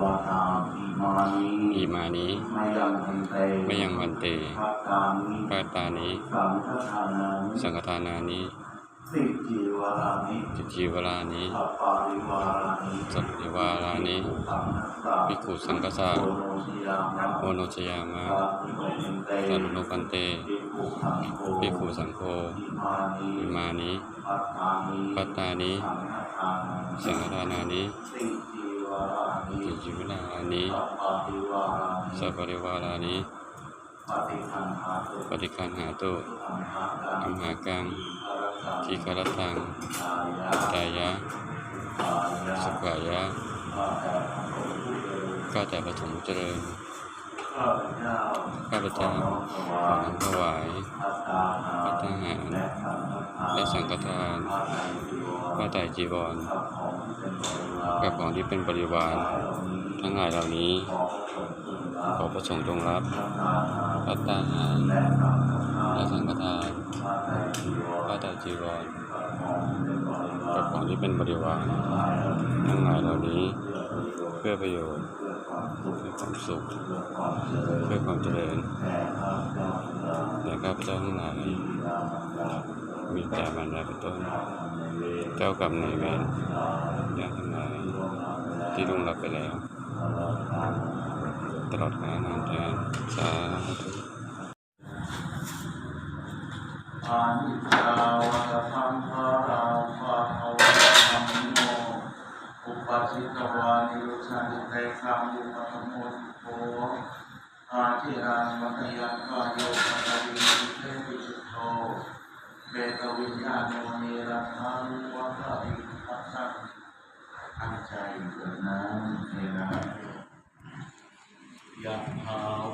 วาตาอิมานิอิมานิมายังพันเตมยังวันเตพัตตานิปาตานิสังฆทานานิสังฆทานานิสิจีวารานิจิจีวรานิสัปปาริวารานิสัพพิวารานิสังฆสาภิกขุสังฆสาโอโนชยามะโอโนชยามะสาธุโนพันเตสารุโนปันเตภิกขุสังโฆภิกขุสังโฆอิมานิอิมานิปัตตานิปัตตานิสังฆทานานิสังฆ ทานานิสิจีวารานิจิจีวรานิสัปปาริวารานิสัพพิวารานิปฏิคันหาตุปฏิคันหาตุอัมหากังอัมหางทีทีคารตังตายะตายายะสุขายะข้าแต่พระสงฆ์เจริญข้าพเจ้าข้าพเจ้าขอน้อมถวายพัตตาหาร และสังฆทานและสังฆทานผ้าไตรจีวร กับของที่เป็นบริวารทั้งหลายเหล่านี้ ขอพระสงฆ์จงรับพัตตาหารและสังฆทานผ้าไตรจีวร กับของที่เป็นบริวารทั้งหลายเหล่านี้ เพื่อประโยชน์เพื่อความสุขเพื่อความเจริญแด่ข้าพเจ้าทั้งหลาย มีแต่บรรดาเป็นต้นเจ้ากรรมนายเวรญาติทั้งหลายที่ล่วงลับไปแล้ว ตลอดกาลนานเทินสาธุอานิจจาวะสัมภาราภาควะธัมโมอุปัชฌิตวานิรุชันเตสังยุปะโมทิโตอาทิรังมัตยันกายโยปะตวินิเทปิสุโต เบตวิญญาโนเนรัทังวัฏวิปัสสังตั้งใจเกิดนะเทนะยะถา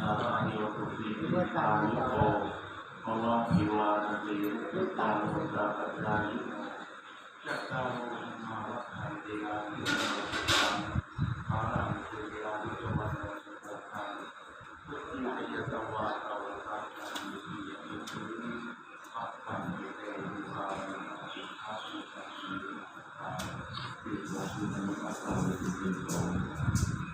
สารโยสุขีตานิโกภวะพิวาสติยุตตานุตตาปัจจายิจัตตารุมาวัฏฐานเดียริตาสุตังภารังสุยานิโตวันโนสุตังสุติยะยะตวะตวะตังสุยะยุตุนิปัตตังเตวิสาลุตมสสุขัสสุขัสสุขัสสุขัสสุขัสสุขัสสุขัสสุขัสสุขัสสุขัสสุขัสสุตตะสุขัสสุขัสสุขัสสุขัสสุลุขัภัสสุลุขัภัสสุลุขัภัสสุลุขั